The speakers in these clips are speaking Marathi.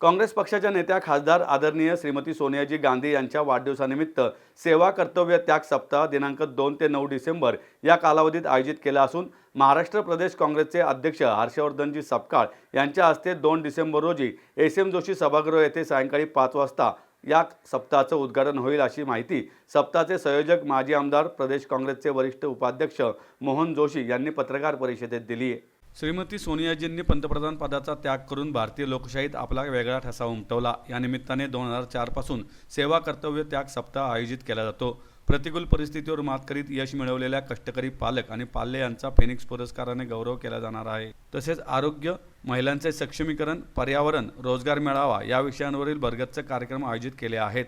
काँग्रेस पक्षाच्या नेत्या खासदार आदरणीय श्रीमती सोनियाजी गांधी यांच्या वाढदिवसानिमित्त सेवा कर्तव्य त्याग सप्ताह दिनांक दोन ते नऊ डिसेंबर या कालावधीत आयोजित केला असून महाराष्ट्र प्रदेश काँग्रेसचे अध्यक्ष हर्षवर्धनजी सपकाळ यांच्या हस्ते दोन डिसेंबर रोजी एस एम जोशी सभागृह येथे सायंकाळी पाच वाजता या सप्ताहाचं उद्घाटन होईल अशी माहिती सप्ताहाचे संयोजक माजी आमदार प्रदेश काँग्रेसचे वरिष्ठ उपाध्यक्ष मोहन जोशी यांनी पत्रकार परिषदेत दिली आहे. श्रीमती सोनियाजींनी पंतप्रधान पदाचा त्याग करून भारतीय लोकशाहीत आपला वेगळा ठसा उमटवला. या निमित्ताने दोन हजार चारपासून सेवा कर्तव्य त्याग सप्ताह आयोजित केला जातो. प्रतिकूल परिस्थितीवर मात करीत यश मिळवलेल्या कष्टकरी पालक आणि पाल्य यांचा फेनिक्स पुरस्काराने गौरव केला जाणार आहे. तसेच आरोग्य महिलांचे सक्षमीकरण पर्यावरण रोजगार मेळावा या विषयांवरील भरगच्च कार्यक्रम आयोजित केले आहेत.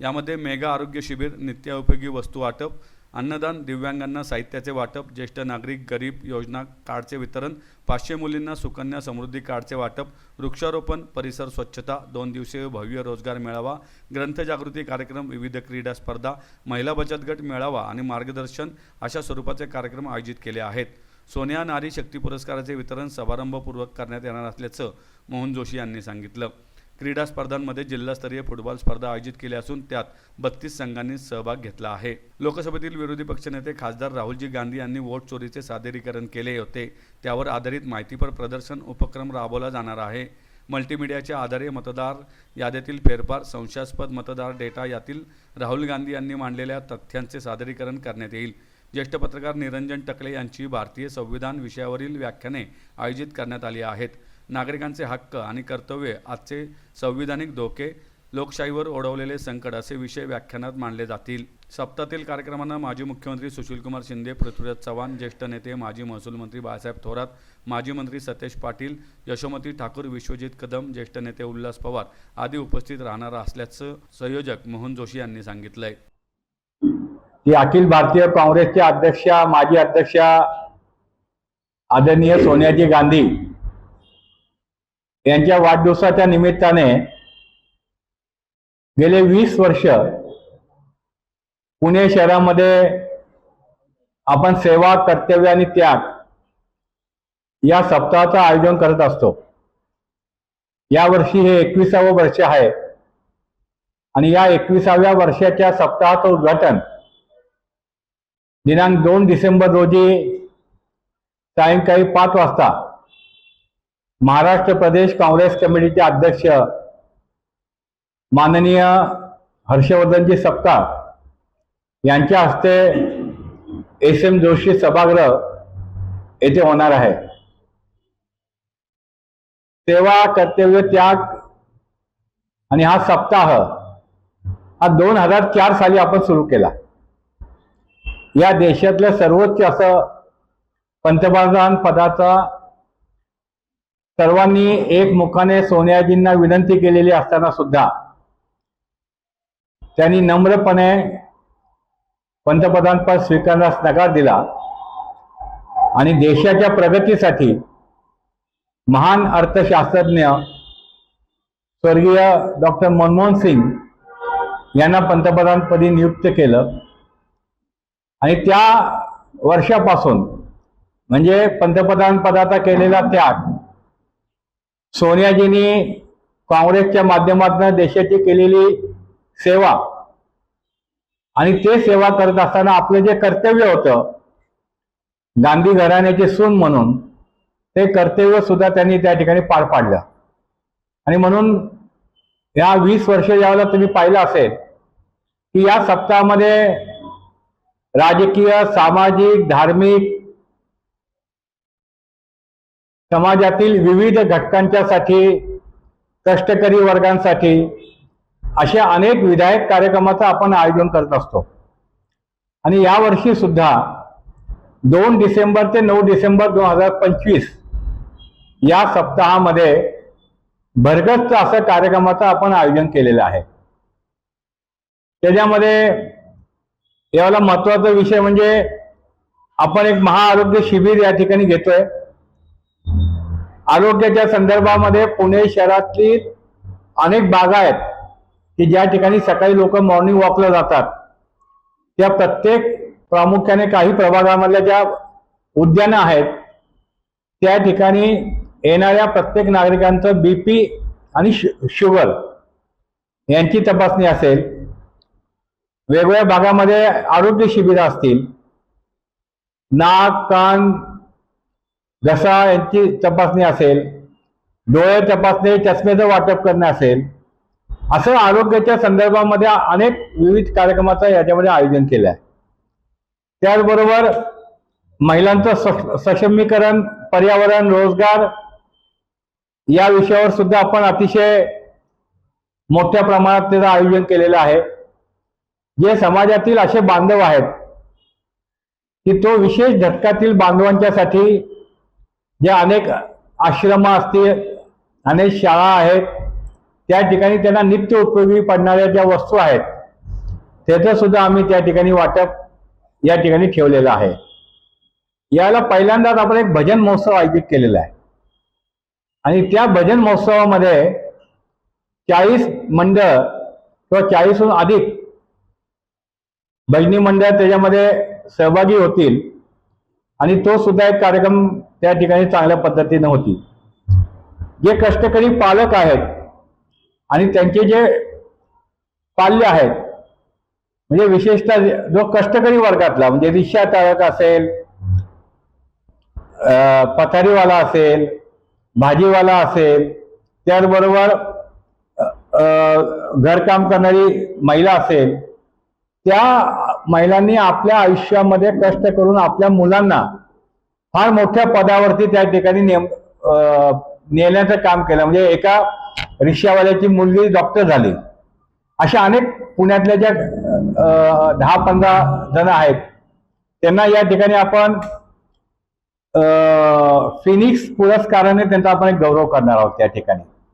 यामध्ये मेगा आरोग्य शिबिर नित्योपयोगी वस्तू वाटप अन्नदान दिव्यांगांना साहित्याचे वाटप ज्येष्ठ नागरिक गरीब योजना कार्डचे वितरण पाचशे मुलींना सुकन्या समृद्धी कार्डचे वाटप वृक्षारोपण परिसर स्वच्छता दोन दिवसीय भव्य रोजगार मेळावा ग्रंथजागृती कार्यक्रम विविध क्रीडा स्पर्धा महिला बचत गट मेळावा आणि मार्गदर्शन अशा स्वरूपाचे कार्यक्रम आयोजित केले आहेत. सोनिया नारी शक्ती पुरस्काराचे वितरण समारंभपूर्वक करण्यात येणार असल्याचं मोहन जोशी यांनी सांगितलं. क्रीडा स्पर्धांमध्ये जिल्हास्तरीय फुटबॉल स्पर्धा आयोजित केल्या असून त्यात बत्तीस संघांनी सहभाग घेतला आहे. लोकसभेतील विरोधी पक्षनेते खासदार राहुलजी गांधी यांनी वोट चोरीचे सादरीकरण केले होते. त्यावर आधारित माहितीपर प्रदर्शन उपक्रम राबवला जाणार आहे. मल्टीमीडियाच्या आधारे मतदार यादीतील फेरफार संशयास्पद मतदार डेटा यातील राहुल गांधी यांनी मांडलेल्या तथ्यांचे सादरीकरण करण्यात येईल. ज्येष्ठ पत्रकार निरंजन टकले यांची भारतीय संविधान विषयावरील व्याख्याने आयोजित करण्यात आली आहेत. नागरिकांचे हक्क आणि कर्तव्य आजचे संविधानिक धोके लोकशाहीवर ओढवलेले संकट असे विषय व्याख्यानात मांडले जातील. सप्ताहातील कार्यक्रमांना माजी मुख्यमंत्री सुशीलकुमार शिंदे पृथ्वीराज चव्हाण ज्येष्ठ नेते माजी महसूल मंत्री बाळासाहेब थोरात माजी मंत्री सतेज पाटील यशोमती ठाकूर विश्वजित कदम ज्येष्ठ नेते उल्हास पवार आदी उपस्थित राहणार असल्याचं संयोजक मोहन जोशी यांनी सांगितलंय. अखिल भारतीय काँग्रेसचे अध्यक्ष माजी अध्यक्ष आदरणीय सोनियाजी गांधी यांच्या वाढदिवसाच्या निमित्ताने गेले वीस वर्ष पुणे शहरामध्ये आपण सेवा कर्तव्य आणि त्याग या सप्ताहाचं आयोजन करत असतो. यावर्षी हे एकविसावं वर्ष आहे आणि या एकविसाव्या वर्षाच्या सप्ताहाचं उद्घाटन दिनांक दोन डिसेंबर रोजी सायंकाळी पाच वाजता महाराष्ट्र प्रदेश काँग्रेस कमिटीचे अध्यक्ष माननीय हर्षवर्धनजी सपकाळ यांच्या हस्ते एस एम जोशी सभागृह येथे होणार आहे. सेवा कर्तव्य त्याग आणि हा सप्ताह हा दोन हजार चार साली आपण सुरू केला. या देशातलं सर्वोच्च असं पंतप्रधान पदाचा सर्वांनी एकमुखाने सोनियाजींना विनंती केलेली असताना सुद्धा त्यांनी नम्रपणे पंतप्रधानपद स्वीकारण्यास नकार दिला आणि देशाच्या प्रगतीसाठी महान अर्थशास्त्रज्ञ स्वर्गीय डॉक्टर मनमोहन सिंग यांना पंतप्रधानपदी नियुक्त केलं. आणि त्या वर्षापासून म्हणजे पंतप्रधान पदाचा केलेला त्याग सोनियाजींनी काँग्रेसच्या माध्यमातून देशाची केलेली सेवा आणि ते सेवा करत असताना आपलं जे कर्तव्य होतं गांधी घराण्याची सून म्हणून ते कर्तव्य सुद्धा त्यांनी त्या ठिकाणी पार पाडलं. आणि म्हणून या वीस वर्ष यावेळेला तुम्ही पाहिलं असेल की या सप्ताहामध्ये राजकीय सामाजिक धार्मिक समाजातील विविध घटकांच्यासाठी कष्टकरी वर्गांसाठी अशा अनेक विधायक कार्यक्रमाचं आपण आयोजन करत असतो. आणि यावर्षी सुद्धा दोन डिसेंबर ते नऊ डिसेंबर दोन हजार पंचवीस या सप्ताहामध्ये भरगस्त असं कार्यक्रमाचं आपण आयोजन केलेलं आहे. त्याच्यामध्ये याला महत्त्वाचा विषय म्हणजे आपण एक महाआरोग्य शिबिर या ठिकाणी घेतोय. आरोग्याच्या संदर्भामध्ये पुणे शहरातली अनेक बागा आहेत की ज्या ठिकाणी सकाळी लोक मॉर्निंग वॉकला जातात. त्या प्रत्येक प्रामुख्याने काही प्रभागामधल्या ज्या उद्यानं आहेत त्या ठिकाणी येणाऱ्या प्रत्येक नागरिकांचं बीपी आणि शु- शुगर यांची तपासणी असेल. वेगवेगळ्या भागामध्ये आरोग्य शिबिरं असतील. नाक कान घसा यांची तपासणी असेल डोळे तपासणी चष्मेचं वाटप करणे असेल असं आरोग्याच्या संदर्भामध्ये अनेक विविध कार्यक्रमाचं याच्यामध्ये आयोजन केलं आहे त्याचबरोबर महिलांचं सक्षमीकरण पर्यावरण रोजगार या विषयावर सुद्धा आपण अतिशय मोठ्या प्रमाणात त्याचं आयोजन केलेलं आहे. जे समाजातील असे बांधव आहेत की तो विशेष घटकातील बांधवांच्यासाठी जे अनेक आश्रम असतील अनेक शाळा आहेत त्या ठिकाणी त्यांना नित्य उपयोगी पडणाऱ्या ज्या वस्तू आहेत त्याचं सुद्धा आम्ही त्या ठिकाणी वाटप या ठिकाणी ठेवलेलं आहे. याला पहिल्यांदाच आपण एक भजन महोत्सव आयोजित केलेला आहे. आणि त्या भजन महोत्सवामध्ये चाळीस मंडळ किंवा चाळीसहून अधिक भजनी मंडळ त्याच्यामध्ये सहभागी होतील. आणि तो सुद्धा एक कार्यक्रम त्या ठिकाणी चांगल्या पद्धतीने होती. जे कष्टकरी पालक आहेत आणि त्यांचे जे पाल्य आहेत म्हणजे विशेषतः जो कष्टकरी वर्गातला म्हणजे रिक्षा चालक असेल अं, पथारीवाला असेल भाजीवाला असेल त्याचबरोबर अं, घरकाम करणारी महिला असेल त्या महिलांनी आपल्या आयुष्यामध्ये कष्ट करून आपल्या मुलांना फार मोठ्या पदावरती त्या ठिकाणी नेम नेण्याचं काम केलं. म्हणजे एका रिक्षावाल्याची मुलगी डॉक्टर झाली. अशा अनेक पुण्यातल्या ज्या दहा पंधरा जण आहेत त्यांना या ठिकाणी आपण फिनिक्स पुरस्काराने त्यांचा आपण एक गौरव करणार आहोत त्या ठिकाणी.